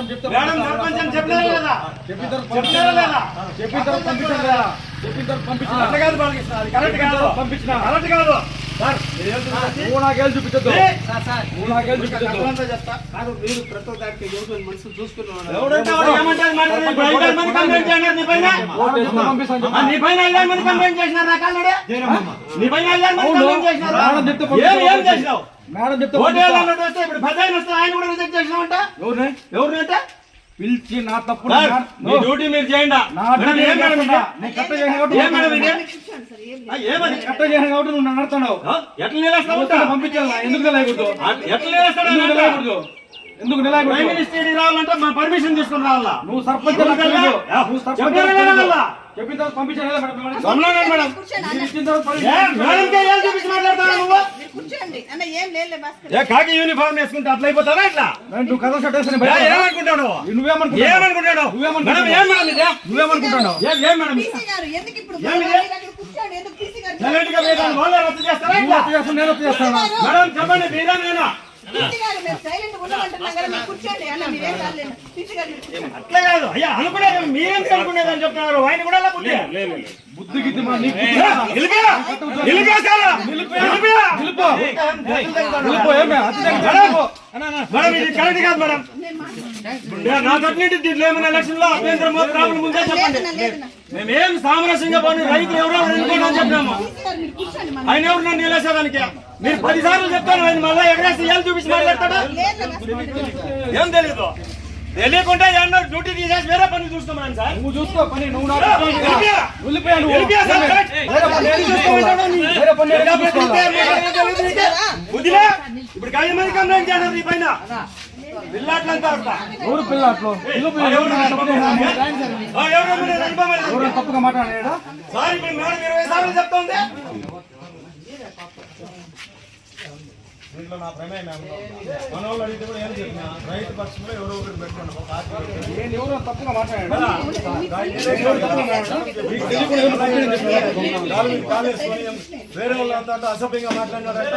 Madam sarpanch అని చెప్పినారా లేదా చెప్పినారా లేదా చెప్పిన తర్వాత పంపించాను కదా. చెప్పిన తర్వాత పంపించిన అట్లా కాదు. బాలకృష్ణ అది కరెక్ట్ కాదు. పంపించిన కరెక్ట్ కాదు. సార్ మీరు వెళ్తున్నారు నువ్వు నాకేళ్ళు చూపించద్దు. ఏ, నువ్వు నాకేళ్ళు చూపించద్దు. కథలంతా చెప్తా. కాదు మీరు ప్రతి ఒక్కరికి చూసుకున్నారు ఎవడంటే కంప్లైంట్ నీ పైన? నీ పైన కంప్లైంట్ చేసినారు నా నీ పైన. కంప్లైంట్ చేసినారు ఏం పంపిస్తాను. ఏం చేసినావు? మేడం చెప్తే వస్తే ఇప్పుడు వస్తే ఆయన కూడా రిజెక్ట్ ఎవరిని? పిలిచి నా తప్పుడు సార్, నా- మీ డ్యూటీ మీరు చేయండి. నా మేడం, ఏం మేడం ఇది? నేను చేశాను కాబట్టి ఏం మేడం ఇది? ఆ, ఏమని నువ్వు నన్ను నడుతున్నావు ఆ, ఎట్లా నిలేస్తావు పంపించాలి. ఎందుకు ఎట్లా నిలేస్తాడు ఎందుకు ఆయన? ఎందుకు ప్రైమ్ మినిస్టర్ రావాలంటే మా పర్మిషన్ తీసుకుని రావాలా? నువ్వు సర్పంచ్? చెప్పిన తర్వాత పంపించాను కాకి యూనిఫామ్ వేసుకుంటే అట్లా అయిపోతారా ఇట్లా? నువ్వు కథ రా. ఏమనుకుంటాడు నువ్వేమనుకుంటున్నావు ఏమనుకుంటాడు మేడం చెప్పండి మీరా నేనా అట్లా కాదు అయ్యా అనుకునేది మీరేం అనుకునేదని చెప్తున్నారు ఆయన కూడా అలా బుద్ధి బుద్ధి మేడం ఇది కరెక్ట్ కాదు మేడం. ఎలక్షన్లో అభ్యంతరం ప్రాబ్లం ఉందే చెప్పండి మేమేం సామరస్యంగా పోనీ రైతులు ఎవరో ఎన్నుకోండి అని చెప్పినాము ఆయన ఎవరు నన్ను నిలేసేదానికి మీరు పది సార్లు చెప్తాను ఆయన మళ్ళీ ఎగరేసి ఏం చూపించి మాట్లాడతాడా ఏం తెలియదు తెలియకుండా ఏమన్నా డ్యూటీ తీసేసి వేరే పని చూస్తున్నాను సార్ నువ్వు చూసుకో పని నువ్వు ఇప్పుడు మంది కంప్లైంట్ చేశారు పైన. ఎవరు ఎవరు. ఎవరు తప్పుగా మాట్లాడాడా? సార్ ఇప్పుడు మేడం ఇరవై సార్లు చెప్తోంది. దీంట్లో నా ప్రమేయం? మన వాళ్ళు అడిగితే కూడా ఏం చెప్పినా? రైతు పక్షంలో ఎవరో ఒకరు పెట్టుకోండి ఒక ఎవరు తప్పుగా మాట్లాడాడా వేరే వాళ్ళంతా అసభ్యంగా మాట్లాడినారంట.